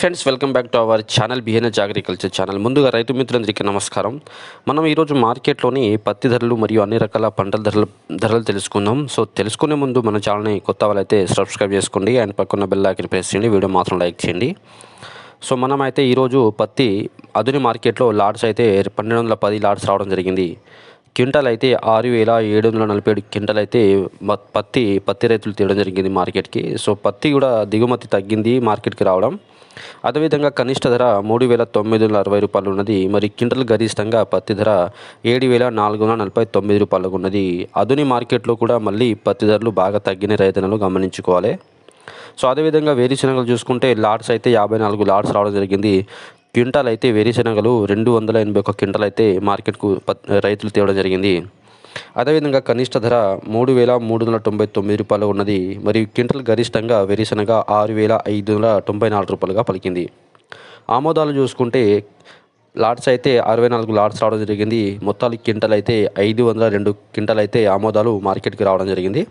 Friends welcome back to our channel బిహెన్ఎస్ agriculture channel ముందుగా రైతు మిత్రులందరికీ నమస్కారం. మనం ఈరోజు మార్కెట్లోని పత్తి ధరలు మరియు అన్ని రకాల పంటల ధరలు ధరలు తెలుసుకుందాం. సో తెలుసుకునే ముందు మన ఛానల్ని కొత్త వాళ్ళైతే సబ్స్క్రైబ్ చేసుకోండి. అండ్ పక్కన బెల్ ఐకన్ ప్రెస్ చేయండి. వీడియో మాత్రం లైక్ చేయండి. సో మనం అయితే ఈరోజు పత్తి అదుని మార్కెట్లో లాడ్స్ అయితే పన్నెండు వందల పది లాడ్స్ రావడం జరిగింది. క్వింటల్ అయితే ఆరు వేల ఏడు వందల నలభై ఏడు క్వింటల్ అయితే పత్తి పత్తి రైతులు తీయడం జరిగింది మార్కెట్కి. సో పత్తి కూడా దిగుమతి తగ్గింది మార్కెట్కి రావడం. అదేవిధంగా కనిష్ట ధర మూడు వేల తొమ్మిది వందల అరవై రూపాయలు ఉన్నది. మరి క్వింటల్ గరిష్టంగా పత్తి ధర ఏడు వేల నాలుగు వందల నలభై తొమ్మిది రూపాయలకు ఉన్నది. అదుని మార్కెట్లో కూడా మళ్ళీ పత్తి ధరలు బాగా తగ్గిన రైతన్నలు గమనించుకోవాలి. సో అదేవిధంగా వేరుశనగలు చూసుకుంటే లాట్స్ అయితే యాభై నాలుగు లాట్స్ రావడం జరిగింది. క్వింటాల్ అయితే వేరుశనగలు రెండు వందల ఎనభై ఒక క్వింటాల్ అయితే మార్కెట్కు రైతులు తేవడం జరిగింది. అదేవిధంగా కనిష్ట ధర మూడు వేల మూడు వందల తొంభై తొమ్మిది రూపాయలు ఉన్నది. మరియు క్వింటల్ గరిష్టంగా వేరుశనగ ఆరు వేల ఐదు వందల తొంభై నాలుగు రూపాయలుగా పలికింది. ఆమోదాలు చూసుకుంటే లాట్స్ అయితే అరవై నాలుగు లాట్స్ రావడం జరిగింది. మొత్తాలు క్వింటల్ అయితే ఐదు వందల రెండు క్వింటల్ అయితే ఆమోదాలు మార్కెట్కి రావడం జరిగింది.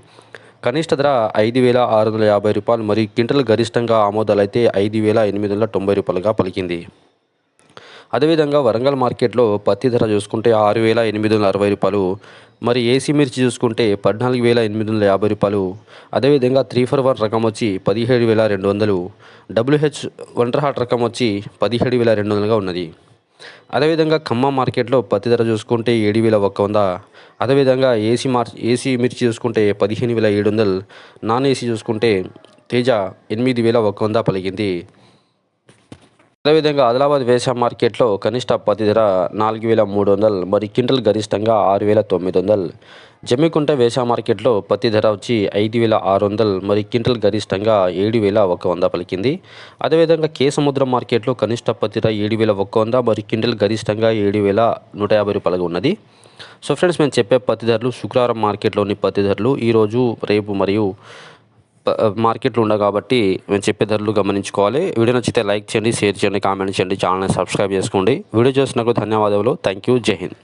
కనిష్ట ధర ఐదు వేల ఆరు వందల యాభై రూపాయలు. మరియు క్వింటల్ గరిష్టంగా ఆమోదాలు అయితే ఐదు వేల ఎనిమిది వందల తొంభై రూపాయలుగా పలికింది. అదేవిధంగా వరంగల్ మార్కెట్లో పత్తి ధర చూసుకుంటే ఆరు వేల ఎనిమిది వందల అరవై రూపాయలు మరి ఏసీ మిర్చి చూసుకుంటే పద్నాలుగు వేల ఎనిమిది వందల యాభై రూపాయలు అదేవిధంగా త్రీ ఫర్ వన్ రకం వచ్చి పదిహేడు వేల రెండు వందలు డబ్ల్యూహెచ్ వండర్ హార్ట్ రకం వచ్చి పదిహేడు వేల రెండు వందలుగా ఉన్నది. అదేవిధంగా ఖమ్మం మార్కెట్లో పత్తి ధర చూసుకుంటే ఏడు వేల ఒక్క వంద అదేవిధంగా ఏసీ మార్ ఏసీ మిర్చి చూసుకుంటే పదిహేను వేల ఏడు వందలు నాన్ ఏసీ చూసుకుంటే తేజ ఎనిమిది వేల ఒక్క వంద పలికింది. అదేవిధంగా ఆదిలాబాద్ వ్యవసాయ మార్కెట్లో కనిష్ట పత్తి ధర నాలుగు వేల మూడు వందలు మరి క్వింటల్ గరిష్టంగా ఆరు వేల తొమ్మిది వందలు. జమ్మికుంట వ్యవసాయ మార్కెట్లో పత్తి ధర వచ్చి ఐదు వేల ఆరు వందలు మరి క్వింటల్ గరిష్టంగా ఏడు వేల ఒక వంద పలికింది. అదేవిధంగా కేసముద్ర మార్కెట్లో కనిష్ట పత్తి ధర ఏడు వేల ఒక వంద మరి క్వింటల్ గరిష్టంగా ఏడు వేల నూట యాభై రూపాయలుగా ఉన్నది. సో ఫ్రెండ్స్ మేము చెప్పే పత్తి ధరలు శుక్రవారం మార్కెట్లోని పత్తి ధరలు ఈరోజు రేపు మరియు మార్కెట్లు ఉండవు కాబట్టి మేము చెప్పే ధరలు గమనించుకోవాలి. వీడియో నచ్చితే లైక్ చేయండి షేర్ చేయండి కామెంట్ చేయండి ఛానల్ని సబ్స్క్రైబ్ చేసుకోండి. వీడియో చూసినందుకు ధన్యవాదాలు థ్యాంక్ యూ జై హింద్.